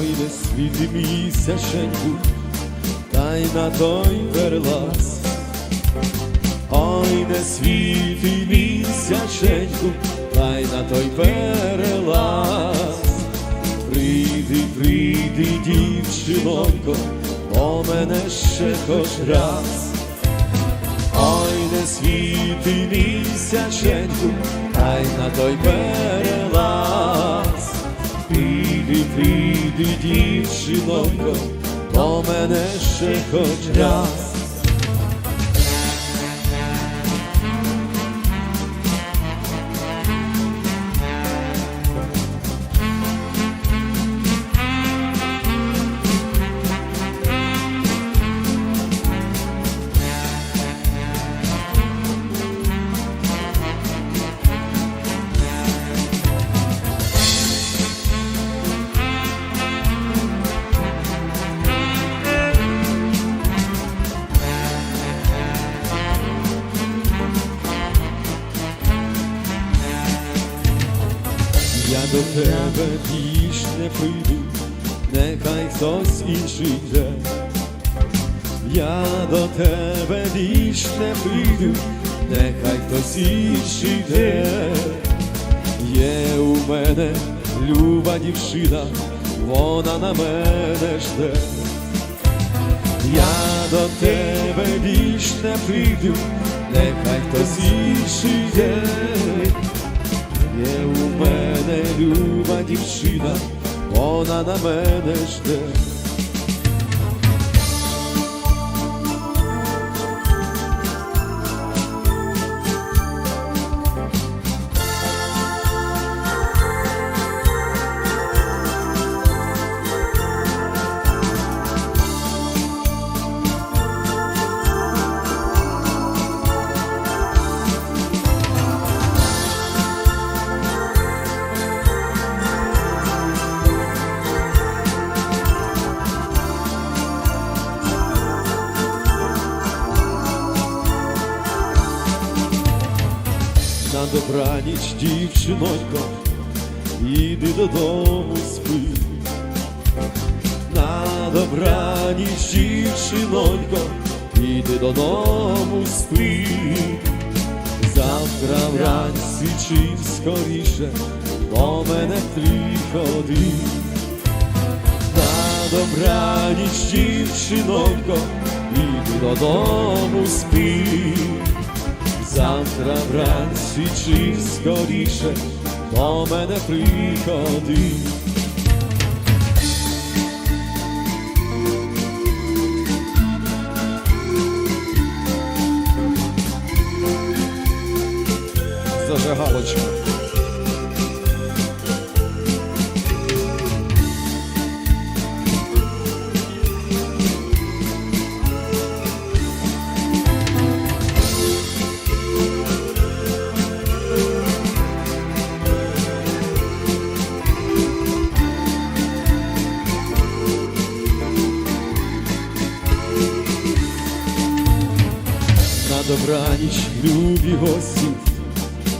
Ой, не світи місяченьку, та й на той перелаз. Ой, не світи місяченьку, та й на той перелаз. Прийди, прийди, дівчинонько, до мене ще хоч раз. Ой, не світи місяченьку, та й на той перелаз. Прийди, прийди, дівчинонько, до мене ще хоч раз. Я до тебе більш не прийду, нехай хтось інший йде. Я до тебе більш не прийду, нехай хтось інший йде. Є у мене люба дівчина, вона на мене жде. Я до тебе більш не прийду, нехай хтось інший йде. Є у мене люба дівчина, вона на мене жде. На добраніч, дівчинонько, іди додому спи. На добраніч, дівчинонько, іди додому спи. Завтра вранці чим скоріше до мене приходи. На добраніч, дівчинонько, іди додому спи. Завтра вранці чи скоріше до мене приходи. Зажигалочка. Добраніч, любі гості,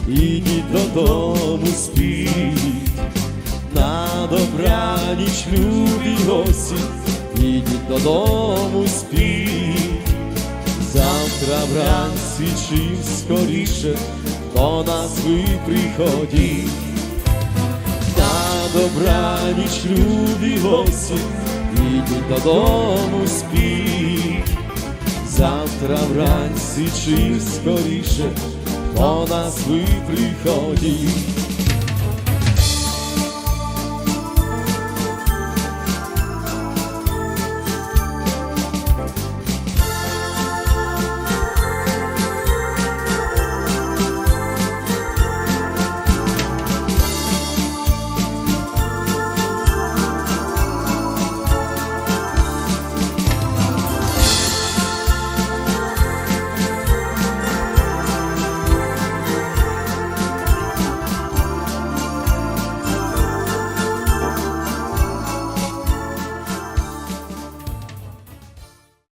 ідіть додому спіть. На добраніч, любі гості, ідіть додому спіть. Завтра вранці чим скоріше до нас ви приходіть. На добраніч, любі гості, ідіть додому спіть. Завтра вранці чи скоріше до нас ви приходіть.